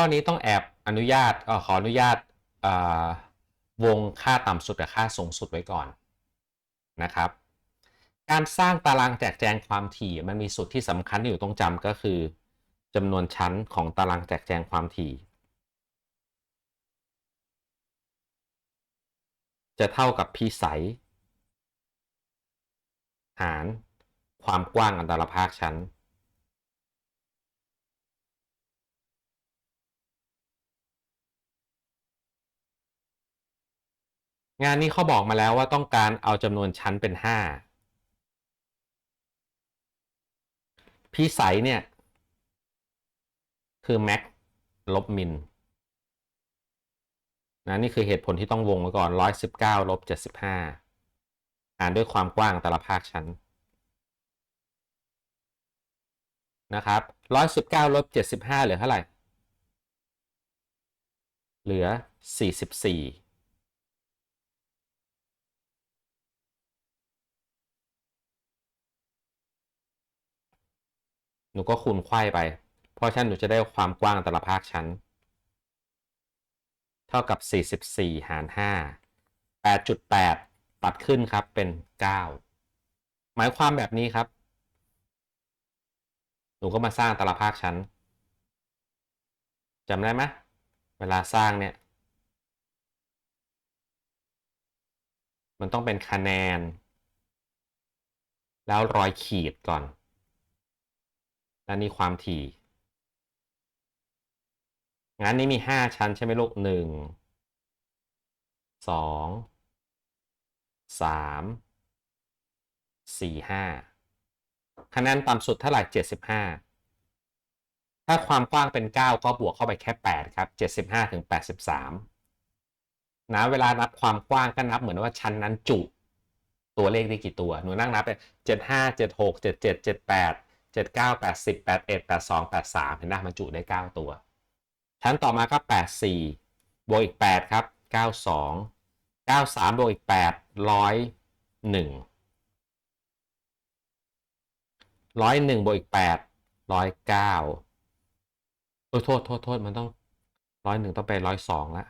ข้อนี้ต้องแอบอนุญาตอขออนุญาตวงค่าต่ำสุดกับค่าสูงสุดไว้ก่อนนะครับ การสร้างตารางแจกแจงความถี่มันมีสูตรที่สำคัญที่อยู่ต้องจำก็คือจำนวนชั้นของตารางแจกแจงความถี่ จะเท่ากับพีไสหารความกว้างอันตรภาคชั้น งานนี้เขาบอกมาแล้วว่าต้องการเอาจำนวนชั้นเป็น 5พีไสเนี่ย คือแม็กลบมินนะนี่คือเหตุผลที่ต้องวงไว้ก่อน 119ลบ75หารด้วยความกว้างแต่ละภาคชั้นนะครับ119ลบ75เหลือเท่าไหร่ เหลือ 44 นูก็คูณไขว้ไป เพราะฉะนั้นหนูจะได้ความกว้างแต่ละภาคชั้น เท่ากับ 44 หาร 5 8.8 ตัดขึ้นครับเป็น 9 หมายความแบบนี้ครับ หนูก็มาสร้างแต่ละภาคชั้นจำได้ไหมเวลาสร้างเนี่ย มันต้องเป็นคะแนน แล้วรอยขีดก่อน และนี่ความถี่งั้นนี้มี 5 ชั้นใช่ไหมลูก1 2 3 4 5 คะแนนต่ำสุดเท่าไหร่ 75 ถ้าความกว้างเป็น 9 ก็บวกเข้าไปแค่ 8 ครับ 75ถึง83 นะ เวลานับความกว้างก็นับเหมือนว่าชั้นนั้นจุ ตัวเลขได้กี่ตัว หนูนั่งนับไป75 76 77 78 79 80 81 82 83 เห็นไหมมันจุได้ 9 ตัว ชั้นต่อมาก็84 บวกอีก 8 ครับ 92 93 บวกอีก 8 101 101 บวกอีก 8 109โอ้โทษโทษโทษมันต้อง101ต้องไป102ละ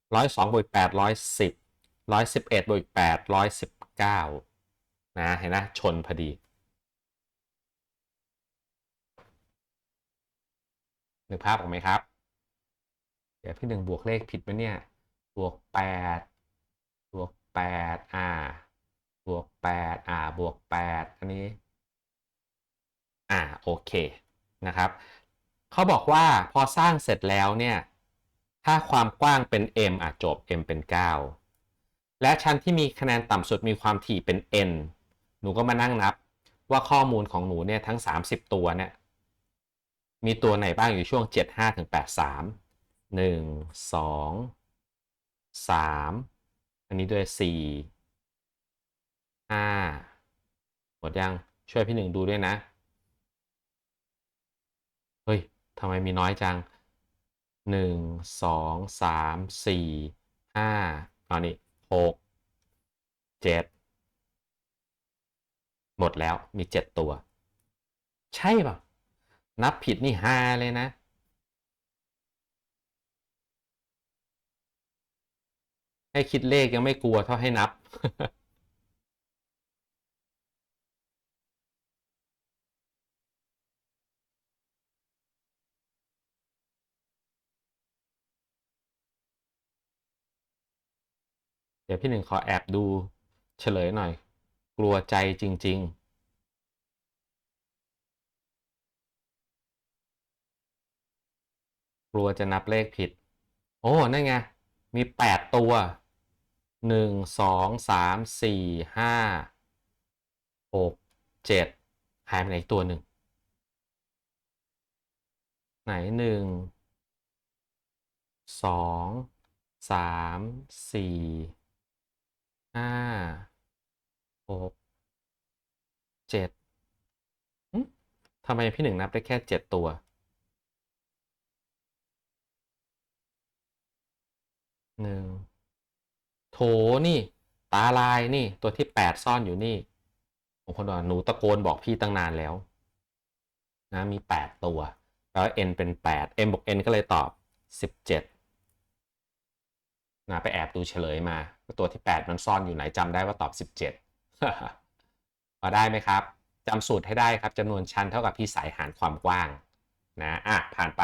102บวกอีก8 110 111บวกอีก8 119นะเห็นไหมชนพอดี นึกภาพออกไหมครับ เดี๋ยวพี่หนึ่งบวกเลขผิดไหมเนี่ย บวกแปดบวกแปดอ่า บวกแปดอ่า บวกแปดอันนี้ อ่า โอเค นะครับ เขาบอกว่าพอสร้างเสร็จแล้วเนี่ย ถ้าความกว้างเป็น m อะจบ m เป็น 9 และชั้นที่มีคะแนนต่ำสุดมีความถี่เป็น n หนูก็มานั่งนับว่าข้อมูลของหนูเนี่ยทั้ง 30 ตัวเนี่ย มีตัวไหนบ้างอยู่ช่วง 75ถึง83 1 2 3 อันนี้ด้วย 4 5 หมดยังช่วยพี่หนึ่งดูด้วยนะ เฮ้ยทำไมมีน้อยจัง 1 2 3 4 5เอานี่6 7 หมดแล้วมี 7 ตัว ใช่ป่ะ นับผิดนี่ฮาเลยนะ ให้คิดเลขยังไม่กลัวเท่าให้นับ เดี๋ยวพี่หนึ่งขอแอบดูเฉลยหน่อย กลัวใจจริง ๆ กลัวจะนับเลขผิด โอ้ นั่นไง มี 8 ตัว 1 2 3 4 5 6 7 หายไปไหนอีกตัวหนึ่ง ไหน 1 2 3 4 5 6 7หึทำไมพี่หนึ่งนับได้แค่ 7 ตัว หนึ่งโถนี่ ตาลายนี่ตัวที่แปดซ่อนอยู่นี่ผมคนบอกหนูตะโกนบอกพี่ตั้งนานแล้ว นะมีแปดตัว แล้ว n เป็นแปด m บวก n ก็เลยตอบ17นะไปแอบดูเฉลยมาตัวที่8มันซ่อนอยู่ไหนจำได้ว่าตอบ17พอได้ไหมครับจำสูตรให้ได้ครับจำนวนชั้นเท่ากับพี่สายหารความกว้าง นะอะผ่านไป